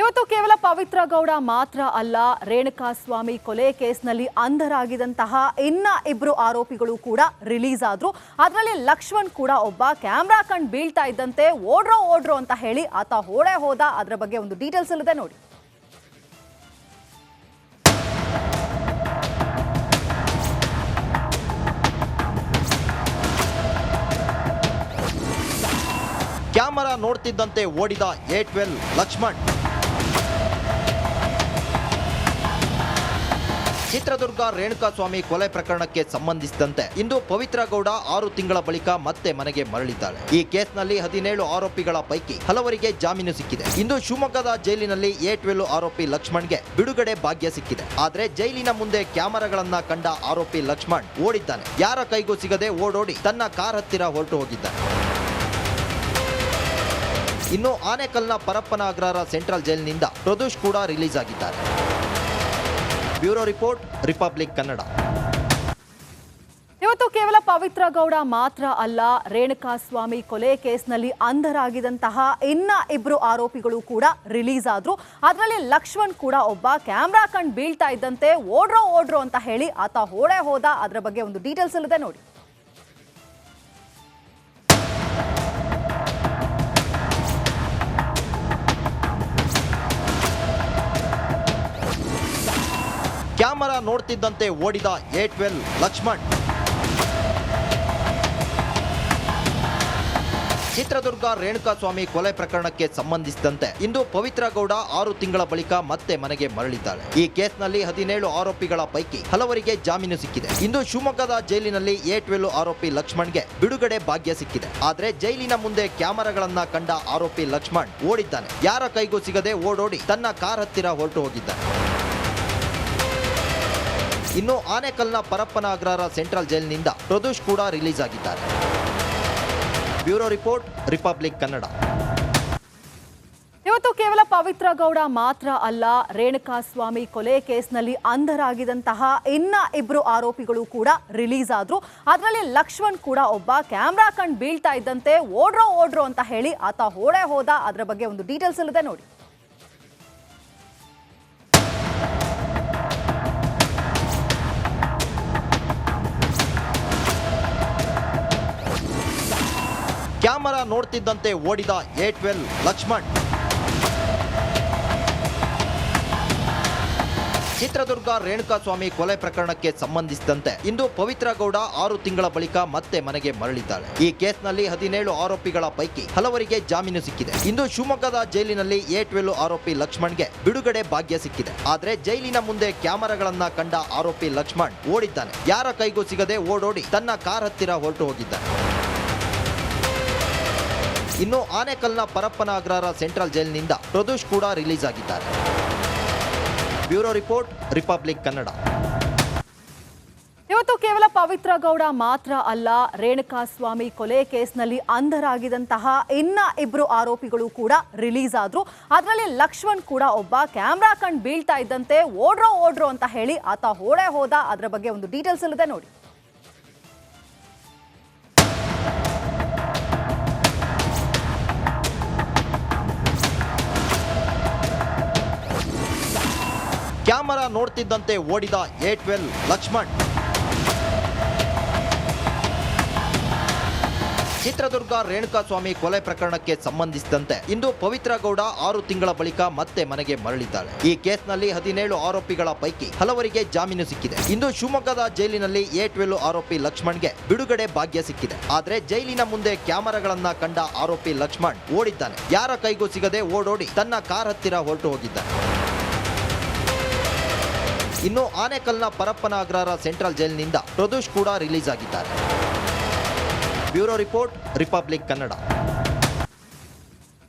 ಇವತ್ತು ಕೇವಲ ಪವಿತ್ರ ಗೌಡ ಮಾತ್ರ ಅಲ್ಲ, ರೇಣುಕಾ ಸ್ವಾಮಿ ಕೊಲೆ ಕೇಸ್ನಲ್ಲಿ ಅಂಧರಾಗಿದಂತಹ ಇನ್ನ ಇಬ್ರು ಆರೋಪಿಗಳು ಕೂಡ ರಿಲೀಸ್ ಆದ್ರು. ಅದರಲ್ಲಿ ಲಕ್ಷ್ಮಣ್ ಕೂಡ ಒಬ್ಬ ಕ್ಯಾಮ್ರಾ ಕಂಡು ಬೀಳ್ತಾ ಇದ್ದಂತೆ ಓಡ್ರೋ ಓಡ್ರೋ ಅಂತ ಹೇಳಿ ಆತ ಓಡೇ ಹೋದ. ಅದರ ಬಗ್ಗೆ ಒಂದು ಡೀಟೇಲ್ಸ್ ಇಲ್ಲದೆ ನೋಡಿ. ಕ್ಯಾಮರಾ ನೋಡ್ತಿದ್ದಂತೆ ಓಡಿದ ಎ ಟ್ವೆಲ್ ಲಕ್ಷ್ಮಣ್. ಚಿತ್ರದುರ್ಗ ರೇಣುಕಾಸ್ವಾಮಿ ಕೊಲೆ ಪ್ರಕರಣಕ್ಕೆ ಸಂಬಂಧಿಸಿದಂತೆ ಇಂದು ಪವಿತ್ರ ಗೌಡ ಆರು ತಿಂಗಳ ಬಳಿಕ ಮತ್ತೆ ಮನೆಗೆ ಮರಳಿದ್ದಾಳೆ. ಈ ಕೇಸ್ನಲ್ಲಿ ಹದಿನೇಳು ಆರೋಪಿಗಳ ಪೈಕಿ ಹಲವರಿಗೆ ಜಾಮೀನು ಸಿಕ್ಕಿದೆ. ಇಂದು ಶಿವಮೊಗ್ಗದ ಜೈಲಿನಲ್ಲಿ ಎ ಆರೋಪಿ ಲಕ್ಷ್ಮಣ್ಗೆ ಬಿಡುಗಡೆ ಭಾಗ್ಯ ಸಿಕ್ಕಿದೆ. ಆದ್ರೆ ಜೈಲಿನ ಮುಂದೆ ಕ್ಯಾಮರಾಗಳನ್ನ ಕಂಡ ಆರೋಪಿ ಲಕ್ಷ್ಮಣ್ ಓಡಿದ್ದಾನೆ. ಯಾರ ಕೈಗೂ ಸಿಗದೆ ಓಡೋಡಿ ತನ್ನ ಕಾರ್ ಹತ್ತಿರ ಹೊರಟು ಹೋಗಿದ್ದಾನೆ. ಇನ್ನು ಆನೇಕಲ್ನ ಪರಪ್ಪನ ಅಗ್ರಹಾರ ಸೆಂಟ್ರಲ್ ಜೈಲಿನಿಂದ ಪ್ರದೋಷ್ ಕೂಡ ರಿಲೀಸ್ ಆಗಿದ್ದಾರೆ. Bureau report, republic Kannada. ಇವತ್ತು ಕೇವಲ ಪವಿತ್ರ ಗೌಡ ಮಾತ್ರ ಅಲ್ಲ ರೇಣುಕಾ ಸ್ವಾಮಿ ಕೊಲೆ ಕೇಸ್ನಲ್ಲಿ ಅಂಧರಾಗಿದಂತಹ ಇನ್ನ ಇಬ್ರು ಆರೋಪಿಗಳು ಕೂಡ ರಿಲೀಸ್ ಆದ್ರು. ಅದರಲ್ಲಿ ಲಕ್ಷ್ಮಣ್ ಕೂಡ ಒಬ್ಬ ಕ್ಯಾಮ್ರಾ ಕಂಡು ಬೀಳ್ತಾ ಇದ್ದಂತೆ, ಓಡ್ರೋ ಓಡ್ರೋ ಅಂತ ಹೇಳಿ ಆತ ಓಡೇ ಹೋದ. ಅದರ ಬಗ್ಗೆ ಒಂದು ಡೀಟೇಲ್ಸ್ ಇಲ್ಲದೆ ನೋಡಿ. ಕ್ಯಾಮರಾ ನೋಡ್ತಿದ್ದಂತೆ ಓಡಿದ ಎ ಟ್ವೆಲ್ ಲಕ್ಷ್ಮಣ್. ಚಿತ್ರದುರ್ಗ ರೇಣುಕಾಸ್ವಾಮಿ ಕೊಲೆ ಪ್ರಕರಣಕ್ಕೆ ಸಂಬಂಧಿಸಿದಂತೆ ಇಂದು ಪವಿತ್ರ ಗೌಡ ಆರು ತಿಂಗಳ ಬಳಿಕ ಮತ್ತೆ ಮನೆಗೆ ಮರಳಿದ್ದಾಳೆ. ಈ ಕೇಸ್ನಲ್ಲಿ ಹದಿನೇಳು ಆರೋಪಿಗಳ ಪೈಕಿ ಹಲವರಿಗೆ ಜಾಮೀನು ಸಿಕ್ಕಿದೆ. ಇಂದು ಶಿವಮೊಗ್ಗದ ಜೈಲಿನಲ್ಲಿ ಎ ಟ್ವೆಲ್ ಆರೋಪಿ ಲಕ್ಷ್ಮಣ್ಗೆ ಬಿಡುಗಡೆ ಭಾಗ್ಯ ಸಿಕ್ಕಿದೆ. ಆದ್ರೆ ಜೈಲಿನ ಮುಂದೆ ಕ್ಯಾಮರಾಗಳನ್ನ ಕಂಡ ಆರೋಪಿ ಲಕ್ಷ್ಮಣ್ ಓಡಿದ್ದಾನೆ. ಯಾರ ಕೈಗೂ ಸಿಗದೆ ಓಡೋಡಿ ತನ್ನ ಕಾರ್ ಹತ್ತಿರ ಹೊರಟು ಹೋಗಿದ್ದಾನೆ. ಇನ್ನು ಆನೇಕಲ್ನ ಪರಪ್ಪನ ಅಗ್ರಹಾರ ಸೆಂಟ್ರಲ್ ಜೈಲಿನಿಂದ ಪ್ರದೋಷ್ ಕೂಡ ರಿಲೀಸ್ ಆಗಿದ್ದಾರೆ. Bureau report, republic Kannada. ಇವತ್ತು ಕೇವಲ ಪವಿತ್ರ ಗೌಡ ಮಾತ್ರ ಅಲ್ಲ ರೇಣುಕಾ ಸ್ವಾಮಿ ಕೊಲೆ ಕೇಸ್ನಲ್ಲಿ ಅಂಧರಾಗಿದಂತಹ ಇನ್ನ ಇಬ್ರು ಆರೋಪಿಗಳು ಕೂಡ ರಿಲೀಸ್ ಆದ್ರು. ಅದರಲ್ಲಿ ಲಕ್ಷ್ಮಣ್ ಕೂಡ ಒಬ್ಬ ಕ್ಯಾಮ್ರಾ ಕಂಡು ಬೀಳ್ತಾ ಇದ್ದಂತೆ, ಓಡ್ರೋ ಓಡ್ರೋ ಅಂತ ಹೇಳಿ ಆತ ಓಡೇ ಹೋದ. ಅದರ ಬಗ್ಗೆ ಒಂದು ಡೀಟೇಲ್ಸ್ ಇಲ್ಲದೆ ನೋಡಿ. ಕ್ಯಾಮರಾ ನೋಡ್ತಿದ್ದಂತೆ ಓಡಿದ ಎ ಟ್ವೆಲ್ ಲಕ್ಷ್ಮಣ್. ಚಿತ್ರದುರ್ಗ ರೇಣುಕಾಸ್ವಾಮಿ ಕೊಲೆ ಪ್ರಕರಣಕ್ಕೆ ಸಂಬಂಧಿಸಿದಂತೆ ಇಂದು ಪವಿತ್ರ ಗೌಡ ಆರು ತಿಂಗಳ ಬಳಿಕ ಮತ್ತೆ ಮನೆಗೆ ಮರಳಿದ್ದಾಳೆ. ಈ ಕೇಸ್ನಲ್ಲಿ ಹದಿನೇಳು ಆರೋಪಿಗಳ ಪೈಕಿ ಹಲವರಿಗೆ ಜಾಮೀನು ಸಿಕ್ಕಿದೆ. ಇಂದು ಶಿವಮೊಗ್ಗದ ಜೈಲಿನಲ್ಲಿ ಎ ಟ್ವೆಲ್ ಆರೋಪಿ ಲಕ್ಷ್ಮಣ್ಗೆ ಬಿಡುಗಡೆ ಭಾಗ್ಯ ಸಿಕ್ಕಿದೆ. ಆದ್ರೆ ಜೈಲಿನ ಮುಂದೆ ಕ್ಯಾಮರಾಗಳನ್ನ ಕಂಡ ಆರೋಪಿ ಲಕ್ಷ್ಮಣ್ ಓಡಿದ್ದಾನೆ. ಯಾರ ಕೈಗೂ ಸಿಗದೆ ಓಡೋಡಿ ತನ್ನ ಕಾರ್ ಹತ್ತಿರ ಹೊರಟು ಹೋಗಿದ್ದಾನೆ. ಇನ್ನು ಆನೇಕಲ್ನ ಪರಪ್ಪನ ಅಗ್ರಹಾರ ಸೆಂಟ್ರಲ್ ಜೈಲಿನಿಂದ ಪ್ರದೋಷ್ ಕೂಡ ರಿಲೀಸ್ ಆಗಿದ್ದಾರೆ ಬ್ಯೂರೋ ರಿಪೋರ್ಟ್, ರಿಪಬ್ಲಿಕ್ ಕನ್ನಡ. ಇವತ್ತು ಕೇವಲ ಪವಿತ್ರ ಗೌಡ ಮಾತ್ರ ಅಲ್ಲ ರೇಣುಕಾ ಸ್ವಾಮಿ ಕೊಲೆ ಕೇಸ್ನಲ್ಲಿ ಅಂಧರಾಗಿದಂತಹ ಇನ್ನ ಇಬ್ರು ಆರೋಪಿಗಳು ಕೂಡ ರಿಲೀಸ್ ಆದ್ರು ಅದರಲ್ಲಿ ಲಕ್ಷ್ಮಣ್ ಕೂಡ ಒಬ್ಬ ಕ್ಯಾಮ್ರಾ ಕಂಡು ಬೀಳ್ತಾ ಇದ್ದಂತೆ, ಓಡ್ರೋ ಓಡ್ರೋ ಅಂತ ಹೇಳಿ ಆತ ಹೋಳೆ ಹೋದ. ಅದರ ಬಗ್ಗೆ ಒಂದು ಡೀಟೇಲ್ಸ್ ಇಲ್ಲದೆ ನೋಡಿ. ಕ್ಯಾಮರಾ ನೋಡ್ತಿದ್ದಂತೆ ಓಡಿದ ಎ ಟ್ವೆಲ್ ಲಕ್ಷ್ಮಣ್. ಚಿತ್ರದುರ್ಗ ರೇಣುಕಾಸ್ವಾಮಿ ಕೊಲೆ ಪ್ರಕರಣಕ್ಕೆ ಸಂಬಂಧಿಸಿದಂತೆ ಇಂದು ಪವಿತ್ರ ಗೌಡ ಆರು ತಿಂಗಳ ಬಳಿಕ ಮತ್ತೆ ಮನೆಗೆ ಮರಳಿದ್ದಾಳೆ ಈ ಕೇಸ್ನಲ್ಲಿ ಹದಿನೇಳು ಆರೋಪಿಗಳ ಪೈಕಿ ಹಲವರಿಗೆ ಜಾಮೀನು ಸಿಕ್ಕಿದೆ. ಇಂದು ಶಿವಮೊಗ್ಗದ ಜೈಲಿನಲ್ಲಿ ಎ ಟ್ವೆಲ್ ಆರೋಪಿ ಲಕ್ಷ್ಮಣ್ಗೆ ಬಿಡುಗಡೆ ಭಾಗ್ಯ ಸಿಕ್ಕಿದೆ. ಆದ್ರೆ ಜೈಲಿನ ಮುಂದೆ ಕ್ಯಾಮರಾಗಳನ್ನ ಕಂಡ ಆರೋಪಿ ಲಕ್ಷ್ಮಣ್ ಓಡಿದ್ದಾನೆ. ಯಾರ ಕೈಗೂ ಸಿಗದೆ ಓಡೋಡಿ ತನ್ನ ಕಾರ್ ಹತ್ತಿರ ಹೊರಟು ಹೋಗಿದ್ದಾನೆ. ಇನ್ನು ಆನೆಕಲ್ನ ಪರಪ್ಪನ ಅಗ್ರಹಾರ ಸೆಂಟ್ರಲ್ ಜೈಲಿನಿಂದ ಪ್ರದೋಷ್ ಕೂಡ ರಿಲೀಸ್ ಆಗಿದ್ದಾರೆ. Bureau report, republic Kannada.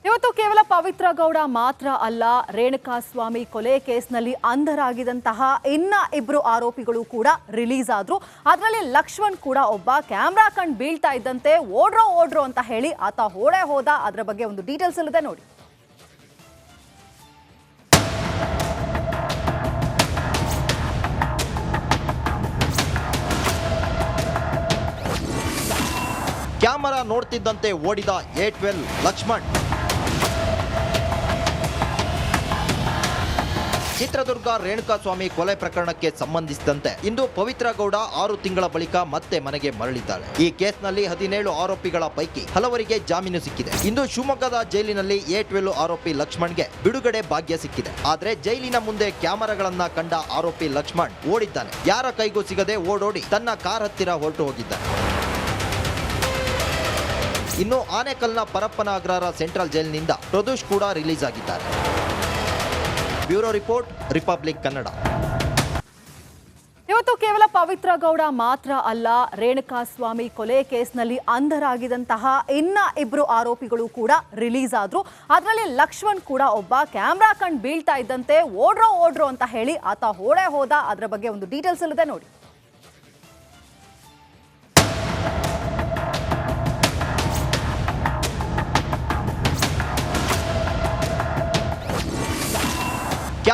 ಇವತ್ತು ಕೇವಲ ಪವಿತ್ರ ಗೌಡ ಮಾತ್ರ ಅಲ್ಲ ರೇಣುಕಾ ಸ್ವಾಮಿ ಕೊಲೆ ಕೇಸ್ನಲ್ಲಿ ಅಂಧರಾಗಿದಂತಹ ಇನ್ನ ಇಬ್ರು ಆರೋಪಿಗಳು ಕೂಡ ರಿಲೀಸ್ ಆದ್ರು. ಅದರಲ್ಲಿ ಲಕ್ಷ್ಮಣ್ ಕೂಡ ಒಬ್ಬ ಕ್ಯಾಮ್ರಾ ಕಂಡು ಬೀಳ್ತಾ ಇದ್ದಂತೆ, ಓಡ್ರೋ ಓಡ್ರೋ ಅಂತ ಹೇಳಿ ಆತ ಓಡೇ ಹೋದ. ಅದರ ಬಗ್ಗೆ ಒಂದು ಡೀಟೇಲ್ಸ್ ಇಲ್ಲದೆ ನೋಡಿ. ನೋಡ್ತಿದ್ದಂತೆ ಓಡಿದ ಎ ಟ್ವೆಲ್ ಲಕ್ಷ್ಮಣ್. ಚಿತ್ರದುರ್ಗ ರೇಣುಕಾಸ್ವಾಮಿ ಕೊಲೆ ಪ್ರಕರಣಕ್ಕೆ ಸಂಬಂಧಿಸಿದಂತೆ ಇಂದು ಪವಿತ್ರ ಗೌಡ ಆರು ತಿಂಗಳ ಬಳಿಕ ಮತ್ತೆ ಮನೆಗೆ ಮರಳಿದ್ದಾಳೆ ಈ ಕೇಸ್ನಲ್ಲಿ ಹದಿನೇಳು ಆರೋಪಿಗಳ ಪೈಕಿ ಹಲವರಿಗೆ ಜಾಮೀನು ಸಿಕ್ಕಿದೆ. ಇಂದು ಶಿವಮೊಗ್ಗದ ಜೈಲಿನಲ್ಲಿ ಎ ಟ್ವೆಲ್ ಆರೋಪಿ ಲಕ್ಷ್ಮಣ್ಗೆ ಬಿಡುಗಡೆ ಭಾಗ್ಯ ಸಿಕ್ಕಿದೆ. ಆದ್ರೆ ಜೈಲಿನ ಮುಂದೆ ಕ್ಯಾಮೆರಾಗಳನ್ನ ಕಂಡ ಆರೋಪಿ ಲಕ್ಷ್ಮಣ್ ಓಡಿದ್ದಾನೆ. ಯಾರ ಕೈಗೂ ಸಿಗದೆ ಓಡೋಡಿ ತನ್ನ ಕಾರ್ ಹತ್ತಿರ ಹೊರಟು ಹೋಗಿದ್ದಾನೆ. ಇನ್ನು ಆನೆಕಲ್ನ ಪರಪ್ಪನ ಅಗ್ರಹಾರ ಸೆಂಟ್ರಲ್ ಜೈಲಿನಿಂದ ಪ್ರದೋಷ್ ಕೂಡ ರಿಲೀಸ್ ಆಗಿದ್ದಾರೆ ಬ್ಯೂರೋ ರಿಪೋರ್ಟ್, ರಿಪಬ್ಲಿಕ್ ಕನ್ನಡ. ಇವತ್ತು ಕೇವಲ ಪವಿತ್ರ ಗೌಡ ಮಾತ್ರ ಅಲ್ಲ, ರೇಣುಕಾಸ್ವಾಮಿ ಕೊಲೆ ಕೇಸ್ನಲ್ಲಿ ಅಂಧರಾಗಿದಂತಹ ಇನ್ನ ಇಬ್ರು ಆರೋಪಿಗಳು ಕೂಡ ರಿಲೀಸ್ ಆದ್ರು ಅದರಲ್ಲಿ ಲಕ್ಷ್ಮಣ್ ಕೂಡ ಒಬ್ಬ ಕ್ಯಾಮ್ರಾ ಕಂಡು ಬೀಳ್ತಾ ಇದ್ದಂತೆ, ಓಡ್ರೋ ಓಡ್ರೋ ಅಂತ ಹೇಳಿ ಆತ ಓಡೇ ಹೋದ. ಅದರ ಬಗ್ಗೆ ಒಂದು ಡೀಟೇಲ್ಸ್ ಇಲ್ಲದೆ ನೋಡಿ.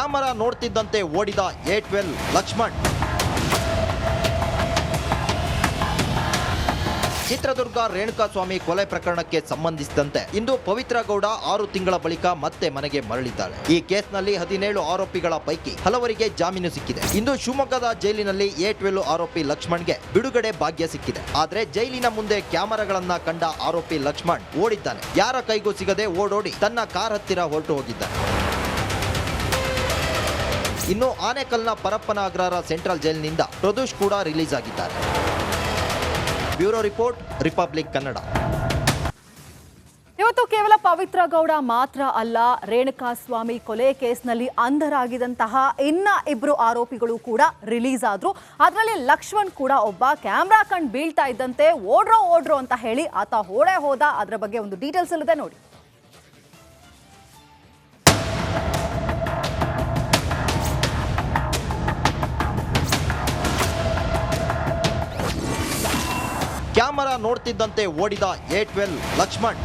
ಕ್ಯಾಮರಾ ನೋಡ್ತಿದ್ದಂತೆ ಓಡಿದ ಎ ಟ್ವೆಲ್ ಲಕ್ಷ್ಮಣ್. ಚಿತ್ರದುರ್ಗ ರೇಣುಕಾಸ್ವಾಮಿ ಕೊಲೆ ಪ್ರಕರಣಕ್ಕೆ ಸಂಬಂಧಿಸಿದಂತೆ ಇಂದು ಪವಿತ್ರ ಗೌಡ ಆರು ತಿಂಗಳ ಬಳಿಕ ಮತ್ತೆ ಮನೆಗೆ ಮರಳಿದ್ದಾಳೆ. ಈ ಕೇಸ್ನಲ್ಲಿ ಹದಿನೇಳು ಆರೋಪಿಗಳ ಪೈಕಿ ಹಲವರಿಗೆ ಜಾಮೀನು ಸಿಕ್ಕಿದೆ. ಇಂದು ಶಿವಮೊಗ್ಗದ ಜೈಲಿನಲ್ಲಿ ಎ ಟ್ವೆಲ್ ಆರೋಪಿ ಲಕ್ಷ್ಮಣ್ಗೆ ಬಿಡುಗಡೆ ಭಾಗ್ಯ ಸಿಕ್ಕಿದೆ. ಆದ್ರೆ ಜೈಲಿನ ಮುಂದೆ ಕ್ಯಾಮೆರಾಗಳನ್ನ ಕಂಡ ಆರೋಪಿ ಲಕ್ಷ್ಮಣ್ ಓಡಿದ್ದಾನೆ. ಯಾರ ಕೈಗೂ ಸಿಗದೆ ಓಡೋಡಿ ತನ್ನ ಕಾರ್ ಹತ್ತಿರ ಹೊರಟು ಹೋಗಿದ್ದಾನೆ. ಇನ್ನು ಆನೆಕಲ್ನ ಪರಪ್ಪನ ಅಗ್ರಹಾರ ಸೆಂಟ್ರಲ್ ಜೈಲಿನಿಂದ ಪ್ರದೋಷ್ ಕೂಡ ರಿಲೀಸ್ ಆಗಿದ್ದಾರೆ ಬ್ಯೂರೋ ರಿಪೋರ್ಟ್, ರಿಪಬ್ಲಿಕ್ ಕನ್ನಡ. ಇವತ್ತು ಕೇವಲ ಪವಿತ್ರ ಗೌಡ ಮಾತ್ರ ಅಲ್ಲ, ರೇಣುಕಾಸ್ವಾಮಿ ಕೊಲೆ ಕೇಸ್ನಲ್ಲಿ ಅಂಧರಾಗಿದಂತಹ ಇನ್ನ ಇಬ್ರು ಆರೋಪಿಗಳು ಕೂಡ ರಿಲೀಸ್ ಆದ್ರು ಅದರಲ್ಲಿ ಲಕ್ಷ್ಮಣ್ ಕೂಡ ಒಬ್ಬ ಕ್ಯಾಮ್ರಾ ಕಂಡು ಬೀಳ್ತಾ ಇದ್ದಂತೆ, ಓಡ್ರೋ ಓಡ್ರೋ ಅಂತ ಹೇಳಿ ಆತ ಓಡೇ ಹೋದ. ಅದರ ಬಗ್ಗೆ ಒಂದು ಡೀಟೇಲ್ಸ್ ಇಲ್ಲದೆ ನೋಡಿ. ಕ್ಯಾಮರಾ ನೋಡ್ತಿದ್ದಂತೆ ಓಡಿದ ಎ ಟ್ವೆಲ್ ಲಕ್ಷ್ಮಣ್.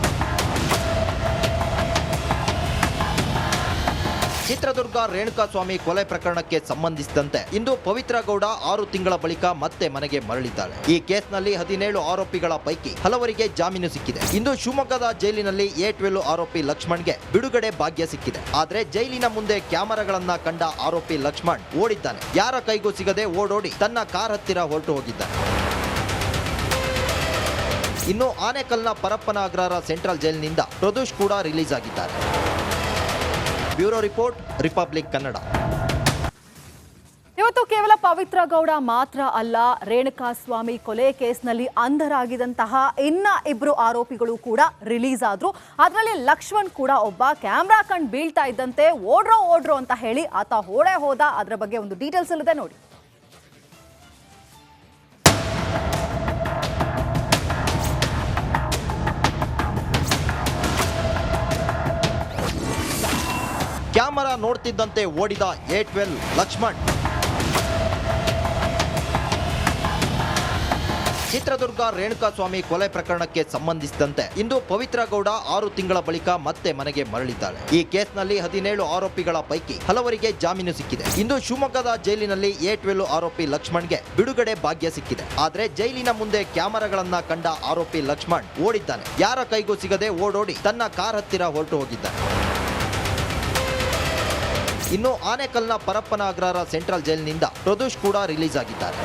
ಚಿತ್ರದುರ್ಗ ರೇಣುಕಾಸ್ವಾಮಿ ಕೊಲೆ ಪ್ರಕರಣಕ್ಕೆ ಸಂಬಂಧಿಸಿದಂತೆ ಇಂದು ಪವಿತ್ರ ಗೌಡ ಆರು ತಿಂಗಳ ಬಳಿಕ ಮತ್ತೆ ಮನೆಗೆ ಮರಳಿದ್ದಾಳೆ. ಈ ಕೇಸ್ನಲ್ಲಿ ಹದಿನೇಳು ಆರೋಪಿಗಳ ಪೈಕಿ ಹಲವರಿಗೆ ಜಾಮೀನು ಸಿಕ್ಕಿದೆ. ಇಂದು ಶಿವಮೊಗ್ಗದ ಜೈಲಿನಲ್ಲಿ ಎ ಟ್ವೆಲ್ ಆರೋಪಿ ಲಕ್ಷ್ಮಣ್ಗೆ ಬಿಡುಗಡೆ ಭಾಗ್ಯ ಸಿಕ್ಕಿದೆ. ಆದ್ರೆ ಜೈಲಿನ ಮುಂದೆ ಕ್ಯಾಮರಾಗಳನ್ನ ಕಂಡ ಆರೋಪಿ ಲಕ್ಷ್ಮಣ್ ಓಡಿದ್ದಾನೆ. ಯಾರ ಕೈಗೂ ಸಿಗದೆ ಓಡೋಡಿ ತನ್ನ ಕಾರ್ ಹತ್ತಿರ ಹೊರಟು ಹೋಗಿದ್ದಾನೆ. ಇನ್ನು ಆನೇಕಲ್ನ ಪರಪ್ಪನ ಅಗ್ರಹಾರ ಸೆಂಟ್ರಲ್ ಜೈಲಿನಿಂದ ಪ್ರದೋಷ್ ಕೂಡ ರಿಲೀಸ್ ಆಗಿದ್ದಾರೆ. Bureau report, republic Kannada. ಇವತ್ತು ಕೇವಲ ಪವಿತ್ರ ಗೌಡ ಮಾತ್ರ ಅಲ್ಲ, ರೇಣುಕಾಸ್ವಾಮಿ ಕೊಲೆ ಕೇಸ್ನಲ್ಲಿ ಅಂಧರಾಗಿದಂತಹ ಇನ್ನ ಇಬ್ರು ಆರೋಪಿಗಳು ಕೂಡ ರಿಲೀಸ್ ಆದ್ರು. ಅದರಲ್ಲಿ ಲಕ್ಷ್ಮಣ್ ಕೂಡ ಒಬ್ಬ ಕ್ಯಾಮ್ರಾ ಕಂಡು ಬೀಳ್ತಾ ಇದ್ದಂತೆ, ಓಡ್ರೋ ಓಡ್ರೋ ಅಂತ ಹೇಳಿ ಆತ ಓಡೇ ಹೋದ. ಅದರ ಬಗ್ಗೆ ಒಂದು ಡೀಟೇಲ್ಸ್ ಇಲ್ಲದೆ ನೋಡಿ. ಕ್ಯಾಮರಾ ನೋಡ್ತಿದ್ದಂತೆ ಓಡಿದ ಎ ಟ್ವೆಲ್ ಲಕ್ಷ್ಮಣ್. ಚಿತ್ರದುರ್ಗ ರೇಣುಕಾಸ್ವಾಮಿ ಕೊಲೆ ಪ್ರಕರಣಕ್ಕೆ ಸಂಬಂಧಿಸಿದಂತೆ ಇಂದು ಪವಿತ್ರ ಗೌಡ ಆರು ತಿಂಗಳ ಬಳಿಕ ಮತ್ತೆ ಮನೆಗೆ ಮರಳಿದ್ದಾಳೆ. ಈ ಕೇಸ್ನಲ್ಲಿ ಹದಿನೇಳು ಆರೋಪಿಗಳ ಪೈಕಿ ಹಲವರಿಗೆ ಜಾಮೀನು ಸಿಕ್ಕಿದೆ. ಇಂದು ಶಿವಮೊಗ್ಗದ ಜೈಲಿನಲ್ಲಿ ಎ ಟ್ವೆಲ್ ಆರೋಪಿ ಲಕ್ಷ್ಮಣ್ಗೆ ಬಿಡುಗಡೆ ಭಾಗ್ಯ ಸಿಕ್ಕಿದೆ. ಆದ್ರೆ ಜೈಲಿನ ಮುಂದೆ ಕ್ಯಾಮರಾಗಳನ್ನ ಕಂಡ ಆರೋಪಿ ಲಕ್ಷ್ಮಣ್ ಓಡಿದ್ದಾನೆ. ಯಾರ ಕೈಗೂ ಸಿಗದೆ ಓಡೋಡಿ ತನ್ನ ಕಾರ್ ಹತ್ತಿರ ಹೊರಟು ಹೋಗಿದ್ದಾನೆ. ಇನ್ನು ಆನೆಕಲ್ನ ಪರಪ್ಪನ ಅಗ್ರಹಾರ ಸೆಂಟ್ರಲ್ ಜೈಲಿನಿಂದ ಪ್ರದೋಷ್ ಕೂಡ ರಿಲೀಸ್ ಆಗಿದ್ದಾರೆ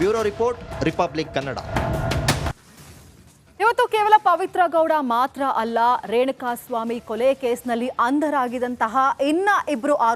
ಬ್ಯೂರೋ ರಿಪೋರ್ಟ್, ರಿಪಬ್ಲಿಕ್ ಕನ್ನಡ. ಇವತ್ತು ಕೇವಲ ಪವಿತ್ರ ಗೌಡ ಮಾತ್ರ ಅಲ್ಲ, ರೇಣುಕಾಸ್ವಾಮಿ ಕೊಲೆ ಕೇಸ್ನಲ್ಲಿ ಅಂಧರಾಗಿದಂತಹ ಇನ್ನ ಇಬ್ರು ಆರೋಪಿಗಳು